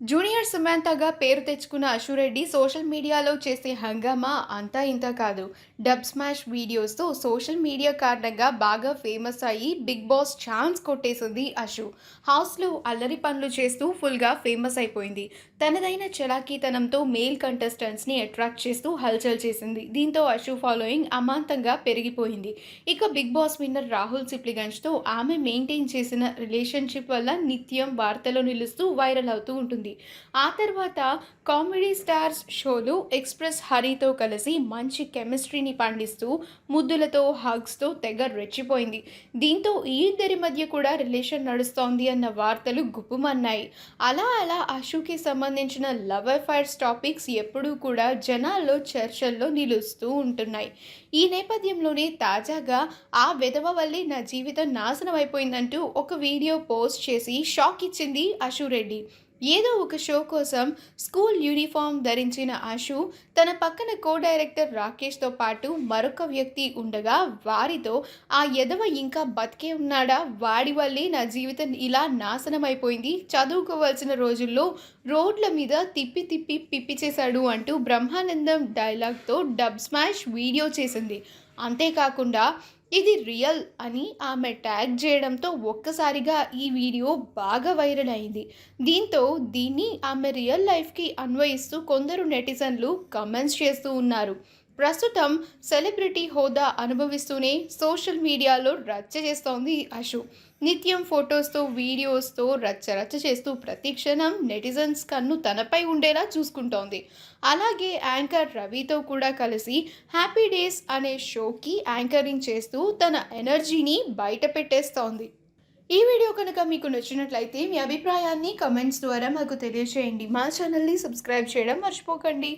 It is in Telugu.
జూనియర్ సుమాంతగా పేరు తెచ్చుకున్న అశురెడ్డి సోషల్ మీడియాలో చేసే హంగామా అంతా ఇంత కాదు. డబ్ స్మాష్ వీడియోస్తో సోషల్ మీడియా కారణంగా బాగా ఫేమస్ అయ్యి బిగ్ బాస్ ఛాన్స్ కొట్టేసింది అశు. హౌస్లో అల్లరి పనులు చేస్తూ ఫుల్గా ఫేమస్ అయిపోయింది. తనదైన చలాకీతనంతో మేల్ కంటెస్టెంట్స్ని అట్రాక్ట్ చేస్తూ హల్చల్ చేసింది. దీంతో అశు ఫాలోయింగ్ అమాంతంగా పెరిగిపోయింది. ఇక బిగ్ బాస్ విన్నర్ రాహుల్ సిప్లిగంజ్తో ఆమె మెయింటైన్ చేసిన రిలేషన్షిప్ వల్ల నిత్యం వార్తలో నిలుస్తూ వైరల్ అవుతూ ఉంటుంది. ఆ తర్వాత కామెడీ స్టార్స్ షోలు ఎక్స్ప్రెస్ హరితో కలిసి మంచి కెమిస్ట్రీని పండిస్తూ ముద్దులతో హగ్స్తో తెగ రెచ్చిపోయింది. దీంతో ఈ ఇద్దరి మధ్య కూడా రిలేషన్ నడుస్తోంది అన్న వార్తలు గుప్పుమన్నాయి. అలా అలా అశుకి సంబంధించిన లవ్ అఫైర్స్ టాపిక్స్ ఎప్పుడూ కూడా జనాల్లో చర్చల్లో నిలుస్తూ ఉంటున్నాయి. ఈ నేపథ్యంలోనే తాజాగా ఆ విధవ వల్లే నా జీవితం నాశనం అయిపోయిందంటూ ఒక వీడియో పోస్ట్ చేసి షాక్ ఇచ్చింది అశు రెడ్డి ఏదో ఒక షో కోసం స్కూల్ యూనిఫామ్ ధరించిన ఆశు తన పక్కన కో డైరెక్టర్ రాకేష్తో పాటు మరొక వ్యక్తి ఉండగా వారితో ఆ ఎదవ ఇంకా బతికే ఉన్నాడా? వాడి వల్లే నా జీవితం ఇలా నాశనం అయిపోయింది చదువుకోవాల్సిన రోజుల్లో రోడ్ల మీద తిప్పి తిప్పి పిప్పి చేశాడు అంటూ బ్రహ్మానందం డైలాగ్తో డబ్ స్మాష్ వీడియో చేసింది. అంతేకాకుండా ఇది రియల్ అని ఆమె ట్యాగ్ చేయడంతో ఒక్కసారిగా ఈ వీడియో బాగా వైరల్ అయింది. దీంతో దీన్ని ఆమె రియల్ లైఫ్కి అన్వయిస్తూ కొందరు నెటిజన్లు కమెంట్స్ చేస్తూ ఉన్నారు. ప్రస్తుతం సెలబ్రిటీ హోదా అనుభవిస్తూనే సోషల్ మీడియాలో రచ్చ చేస్తోంది అశు. నిత్యం ఫొటోస్తో వీడియోస్తో రచ్చ రచ్చ చేస్తూ ప్రతి క్షణం నెటిజన్స్ కన్ను తనపై ఉండేలా చూసుకుంటోంది. అలాగే యాంకర్ రవితో కూడా కలిసి హ్యాపీ డేస్ అనే షోకి యాంకరింగ్ చేస్తూ తన ఎనర్జీని బయట పెట్టేస్తోంది. ఈ వీడియో కనుక మీకు నచ్చినట్లయితే మీ అభిప్రాయాన్ని కమెంట్స్ ద్వారా మాకు తెలియజేయండి మా ఛానల్ని సబ్స్క్రైబ్ చేయడం మర్చిపోకండి.